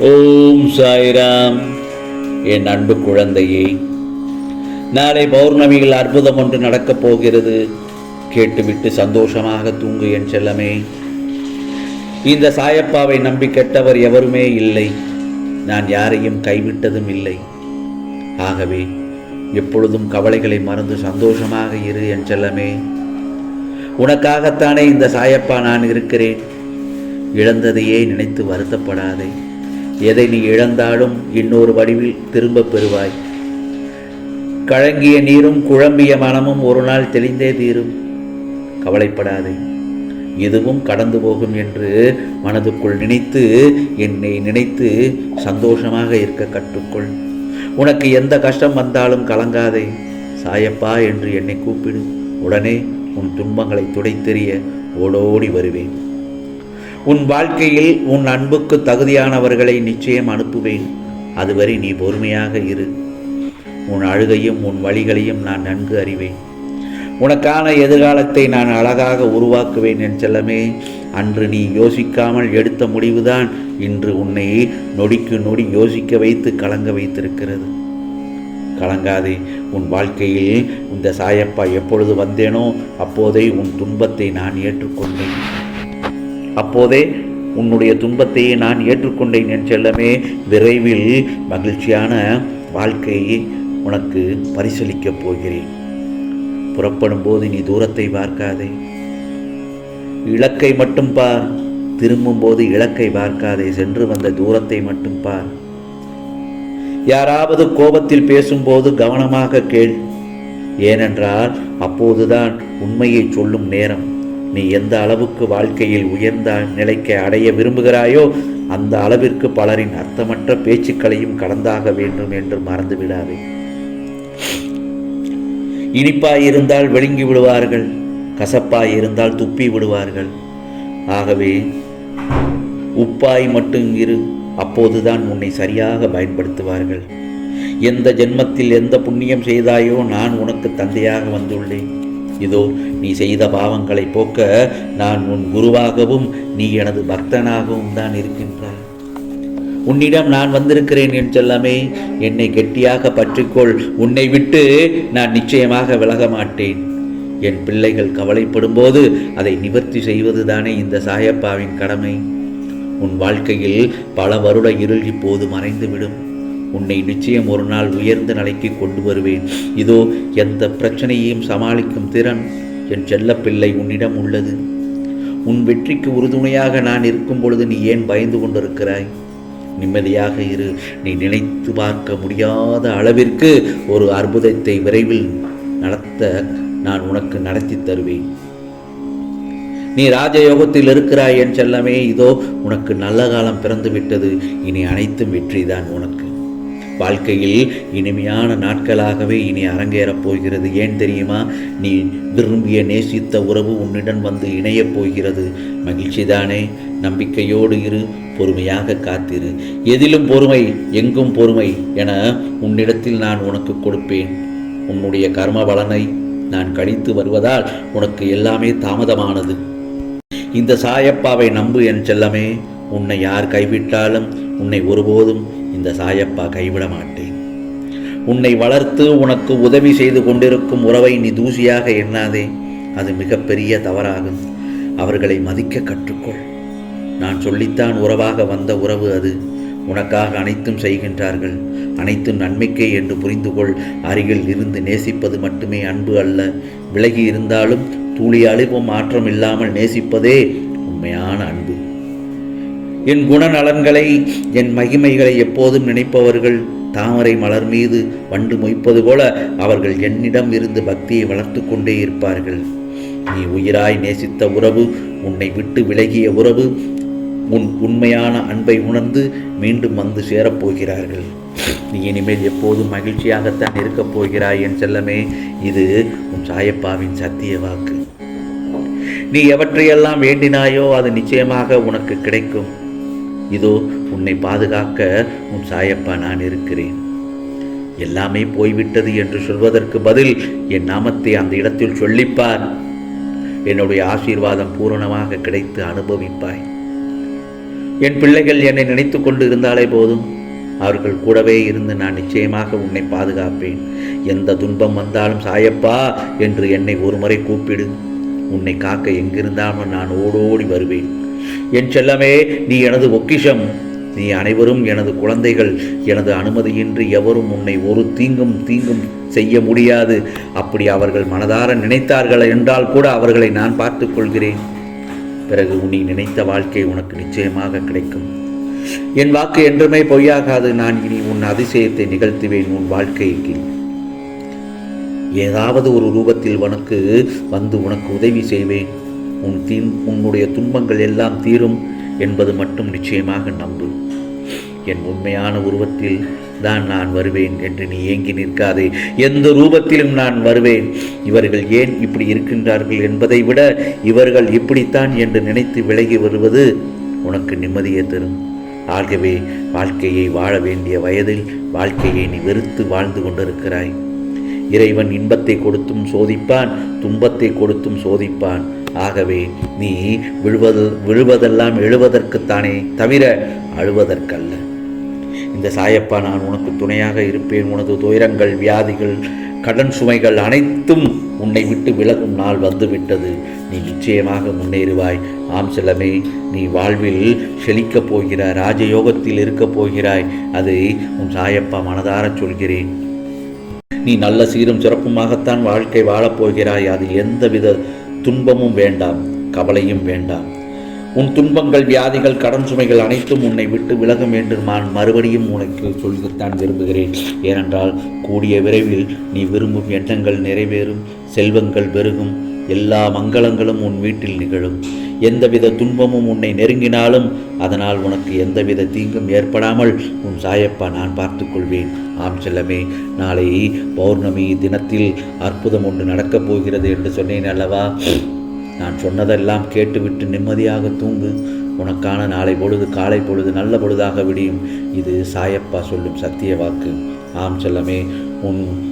ஓம் சாய்ராம். என் அன்பு குழந்தையே நாளை பௌர்ணமியில் அற்புதம் ஒன்று நடக்கப் போகிறது. கேட்டுவிட்டு சந்தோஷமாக தூங்கு என் செல்லமே. இந்த சாயப்பாவை நம்பி கெட்டவர் எவருமே இல்லை. நான் யாரையும் கைவிட்டதும் இல்லை. ஆகவே எப்பொழுதும் கவலைகளை மறந்து சந்தோஷமாக இரு என் செல்லமே. உனக்காகத்தானே இந்த சாயப்பா நான் இருக்கிறேன். இழந்ததையே நினைத்து வருத்தப்படாதே. எதை நீ இழந்தாலும் இன்னொரு வடிவில் திரும்பப் பெறுவாய். கழங்கிய நீரும் குழம்பிய மனமும் ஒரு நாள் தெளிந்தே தீரும். கவலைப்படாதே. இதுவும் கடந்து போகும் என்று மனதுக்குள் நினைத்து என்னை நினைத்து சந்தோஷமாக இருக்க கற்றுக்கொள். உனக்கு எந்த கஷ்டம் வந்தாலும் கலங்காதே. சாயப்பா என்று என்னை கூப்பிடு. உடனே உன் துன்பங்களை துடைத்தெறிய ஓடோடி வருவேன். உன் வாழ்க்கையில் உன் அன்புக்கு தகுதியானவர்களை நிச்சயம் அனுப்புவேன். அதுவரை நீ பொறுமையாக இரு. உன் அழுகையும் உன் வழிகளையும் நான் நன்கு அறிவேன். உனக்கான எதிர்காலத்தை நான் அழகாக உருவாக்குவேன் என் செல்லமே. அன்று நீ யோசிக்காமல் எடுத்த முடிவுதான் இன்று உன்னை நொடிக்கு நொடி யோசிக்க வைத்து கலங்க வைத்திருக்கிறது. கலங்காதே உன் வாழ்க்கையில் இந்த சாயப்பா எப்பொழுது வந்தேனோ அப்போதே உன் துன்பத்தை நான் ஏற்றுக்கொண்டேன். அப்போதே உன்னுடைய துன்பத்தையே நான் ஏற்றுக்கொண்டேன் என் செல்லமே. விரைவில் மகிழ்ச்சியான வாழ்க்கையை உனக்கு பரிசளிக்கப் போகிறேன். புறப்படும் போது நீ தூரத்தை பார்க்காதே. இலக்கை மட்டும் பார். திரும்பும் போது இலக்கை பார்க்காதே. சென்று வந்த தூரத்தை மட்டும் பார். யாராவது கோபத்தில் பேசும்போது கவனமாக கேள். ஏனென்றால் அப்போதுதான் உண்மையை சொல்லும் நேரம். நீ எந்த அளவுக்கு வாழ்க்கையில் உயர்ந்த நிலைக்கு அடைய விரும்புகிறாயோ அந்த அளவிற்கு பலரின் அர்த்தமற்ற பேச்சுக்களையும் கடந்தாக வேண்டும் என்று மறந்து விடாதே இனிப்பாய் இருந்தால் விழுங்கி விடுவார்கள் கசப்பாய் இருந்தால் துப்பி விடுவார்கள். ஆகவே உப்பாய் மட்டும் இரு அப்போதுதான் உன்னை சரியாக பயன்படுத்துவார்கள். எந்த ஜென்மத்தில் எந்த புண்ணியம் செய்தாயோ நான் உனக்கு தந்தையாக வந்துள்ளேன். இதோ நீ செய்த பாவங்களை போக்க நான் உன் குருவாகவும் நீ எனது பக்தனாகவும் தான் இருக்கின்றாய். உன்னிடம் நான் வந்திருக்கிறேன் என் செல்லமே என்னை கெட்டியாக பற்றிக்கொள். உன்னை விட்டு நான் நிச்சயமாக விலக மாட்டேன். என் பிள்ளைகள் கவலைப்படும் போது அதை நிவர்த்தி செய்வதுதானே இந்த சாயப்பாவின் கடமை. உன் வாழ்க்கையில் பல வருட இருள் இப்போது மறைந்துவிடும். உன்னை நிச்சயம் ஒரு நாள் உயர்ந்த நிலைக்கு கொண்டு வருவேன். இதோ எந்த பிரச்சனையையும் சமாளிக்கும் திறன் என் செல்லப்பிள்ளை உன்னிடம் உள்ளது. உன் வெற்றிக்கு உறுதுணையாக நான் இருக்கும் பொழுது நீ ஏன் பயந்து கொண்டிருக்கிறாய்? நிம்மதியாக இரு. நீ நினைத்து பார்க்க முடியாத அளவிற்கு ஒரு அற்புதத்தை விரைவில் நடத்த நான் உனக்கு நடத்தி தருவேன். நீ ராஜயோகத்தில் இருக்கிறாய் என் செல்லமே. இதோ உனக்கு நல்ல காலம் பிறந்து விட்டது இனி அனைத்தும் வெற்றிதான் உனக்கு. வாழ்க்கையில் இனிமையான நாட்களாகவே இனி அரங்கேறப் போகிறது. ஏன் தெரியுமா? நீ விரும்பிய நேசித்த உறவு உன்னிடம் வந்து இணையப் போகிறது. மகிழ்ச்சிதானே நம்பிக்கையோடு இரு பொறுமையாக காத்திரு. எதிலும் பொறுமை எங்கும் பொறுமை என உன்னிடத்தில் நான் உனக்கு கொடுப்பேன். உன்னுடைய கர்ம பலனை நான் கழித்து வருவதால் உனக்கு எல்லாமே தாமதமானது. இந்த சாயப்பாவை நம்பு என் செல்லமே. உன்னை யார் கைவிட்டாலும் உன்னை ஒருபோதும் இந்த சாயப்பா கைவிட மாட்டேன். உன்னை வளர்த்து உனக்கு உதவி செய்து கொண்டிருக்கும் உறவை நீ தூசியாக எண்ணாதே. அது மிகப்பெரிய தவறாகும். அவர்களை மதிக்க கற்றுக்கொள். நான் சொல்லித்தான் உறவாக வந்த உறவு அது. உனக்காக அனைத்தும் செய்கின்றார்கள். அனைத்தும் நன்மைக்கே என்று புரிந்து கொள் அருகில் இருந்து நேசிப்பது மட்டுமே அன்பு அல்ல. விலகி இருந்தாலும் தூளி அழிவும் மாற்றம் இல்லாமல் நேசிப்பதே உண்மையான அன்பு. என் குணநலன்களை என் மகிமைகளை எப்போதும் நினைப்பவர்கள் தாமரை மலர் மீது வண்டு மொய்ப்பது போல அவர்கள் என்னிடம் இருந்து பக்தியை வளர்த்து கொண்டே இருப்பார்கள். நீ உயிராய் நேசித்த உறவு உன்னை விட்டு விலகிய உறவு உன் உண்மையான அன்பை உணர்ந்து மீண்டும் வந்து சேரப்போகிறார்கள் நீ இனிமேல் எப்போதும் மகிழ்ச்சியாகத்தான் இருக்கப் போகிறாய் என் செல்லமே. இது உன் சாயப்பாவின் சத்திய வாக்கு. நீ எவற்றையெல்லாம் வேண்டினாயோ அது நிச்சயமாக உனக்கு கிடைக்கும். இதோ உன்னை பாதுகாக்க உன் சாயப்பா நான் இருக்கிறேன். எல்லாமே போய்விட்டது என்று சொல்வதற்கு பதில் என் நாமத்தை அந்த இடத்தில் சொல்லிப்பார். என்னுடைய ஆசீர்வாதம் பூரணமாக கிடைத்து அனுபவிப்பாய். என் பிள்ளைகள் என்னை நினைத்து கொண்டு இருந்தாலே போதும். அவர்கள் கூடவே இருந்து நான் நிச்சயமாக உன்னை பாதுகாப்பேன். எந்த துன்பம் வந்தாலும் சாயப்பா என்று என்னை ஒரு முறை கூப்பிடு. உன்னை காக்க எங்கிருந்தாலும் நான் ஓடோடி வருவேன். என் செல்லமே நீ எனது பொக்கிஷம் நீ அனைவரும் எனது குழந்தைகள். எனது அனுமதியின்றி எவரும் உன்னை ஒரு தீங்கும் தீங்கும் செய்ய முடியாது. அப்படி அவர்கள் மனதார நினைத்தார்கள் என்றால் கூட அவர்களை நான் பார்த்துக் கொள்கிறேன். பிறகு நீ நினைத்த வாழ்க்கை உனக்கு நிச்சயமாக கிடைக்கும். என் வாக்கு என்றுமே பொய்யாகாது. நான் இனி உன் அதிசயத்தை நிகழ்த்துவேன் உன் வாழ்க்கைக்கு ஏதாவது ஒரு ரூபத்தில் உனக்கு வந்து உனக்கு உதவி செய்வேன். உன் தீ உன்னுடைய துன்பங்கள் எல்லாம் தீரும் என்பது மட்டும் நிச்சயமாக நம்பு. என் உண்மையான உருவத்தில் தான் நான் வருவேன் என்று நீ ஏங்கி நிற்காதே. எந்த ரூபத்திலும் நான் வருவேன். இவர்கள் ஏன் இப்படி இருக்கின்றார்கள் என்பதை விட இவர்கள் இப்படித்தான் என்று நினைத்து விலகி வருவது உனக்கு நிம்மதியை தரும். ஆகவே வாழ்க்கையை வாழ வேண்டிய வயதில் வாழ்க்கையை நீ வெறுத்து வாழ்ந்து கொண்டிருக்கிறாய். இறைவன் இன்பத்தை கொடுத்தும் சோதிப்பான் துன்பத்தை கொடுத்தும் சோதிப்பான். ஆகவே நீ விழுவது விழுவதெல்லாம் எழுவதற்குத்தானே தவிர அழுவதற்கல்ல. இந்த சாயப்பா நான் உனக்கு துணையாக இருப்பேன். உனது துயரங்கள் வியாதிகள் கடன் சுமைகள் அனைத்தும் உன்னை விட்டு விலகும் நாள் வந்துவிட்டது. நீ நிச்சயமாக முன்னேறுவாய். ஆம் செல்லமே நீ வாழ்வில் செழிக்கப் போகிறாய் ராஜயோகத்தில் இருக்கப் போகிறாய். அதை உன் சாயப்பா மனதாரச் சொல்கிறேன். நீ நல்ல சீரும் சிறப்புமாகத்தான் வாழ்க்கை வாழப் போகிறாய். அது எந்தவித துன்பமும் வேண்டாம் கவலையும் வேண்டாம். உன் துன்பங்கள் வியாதிகள் கடன் சுமைகள் அனைத்தும் உன்னை விட்டு விலகும் என்று நான் மறுபடியும் உனக்கு சொல்லித்தான் விரும்புகிறேன். ஏனென்றால் கூடிய விரைவில் நீ விரும்பும் எண்ணங்கள் நிறைவேறும் செல்வங்கள் பெருகும் எல்லா மங்களங்களும் உன் வீட்டில் நிகழும். எந்தவித துன்பமும் உன்னை நெருங்கினாலும் அதனால் உனக்கு எந்தவித தீங்கும் ஏற்படாமல் உன் சாயப்பா நான் பார்த்துக்கொள்வேன். ஆம் செல்லமே நாளை பௌர்ணமி தினத்தில் அற்புதம் ஒன்று நடக்கப் போகிறது என்று சொன்னேன் அல்லவா? நான் சொன்னதெல்லாம் கேட்டுவிட்டு நிம்மதியாக தூங்கு. உனக்கான நாளை பொழுது காலை பொழுது நல்ல பொழுதாக விடியும். இது சாயப்பா சொல்லும் சத்திய வாக்கு. ஆம் செல்லமே உன்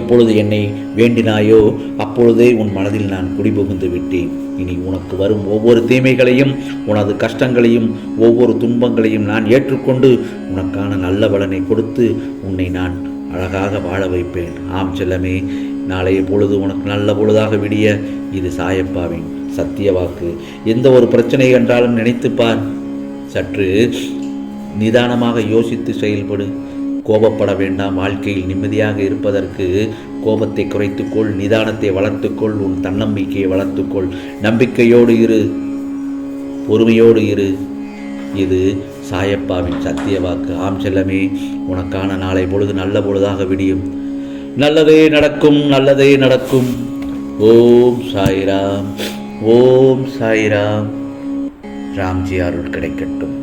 எப்பொழுது என்னை வேண்டினாயோ அப்பொழுதே உன் மனதில் நான் குடிபுகுந்து விட்டேன். இனி உனக்கு வரும் ஒவ்வொரு தீமைகளையும் உனது கஷ்டங்களையும் ஒவ்வொரு துன்பங்களையும் நான் ஏற்றுக்கொண்டு உனக்கான நல்ல பலனை கொடுத்து உன்னை நான் அழகாக வாழ வைப்பேன். ஆம் செல்லமே நாளைய பொழுது உனக்கு நல்ல பொழுதாக விடிய இது சாயப்பாவின் சத்திய வாக்கு. எந்த ஒரு பிரச்சனை என்றாலும் நினைத்துப்பார். சற்று நிதானமாக யோசித்து செயல்படு. கோபப்பட வேண்டாம். வாழ்க்கையில் நிம்மதியாக இருப்பதற்கு கோபத்தை குறைத்துக்கொள் நிதானத்தை வளர்த்துக்கொள் உன் தன்னம்பிக்கையை வளர்த்துக்கொள். நம்பிக்கையோடு இரு பொறுமையோடு இரு. இது சாயப்பாவின் சத்திய வாக்கு. ஆம் செல்லமே உனக்கான நாளை பொழுது நல்ல பொழுதாக விடியும். நல்லதே நடக்கும் நல்லதே நடக்கும். ஓம் சாய்ராம் ஓம் சாய்ராம். ராம்ஜி அருள் கிடைக்கட்டும்.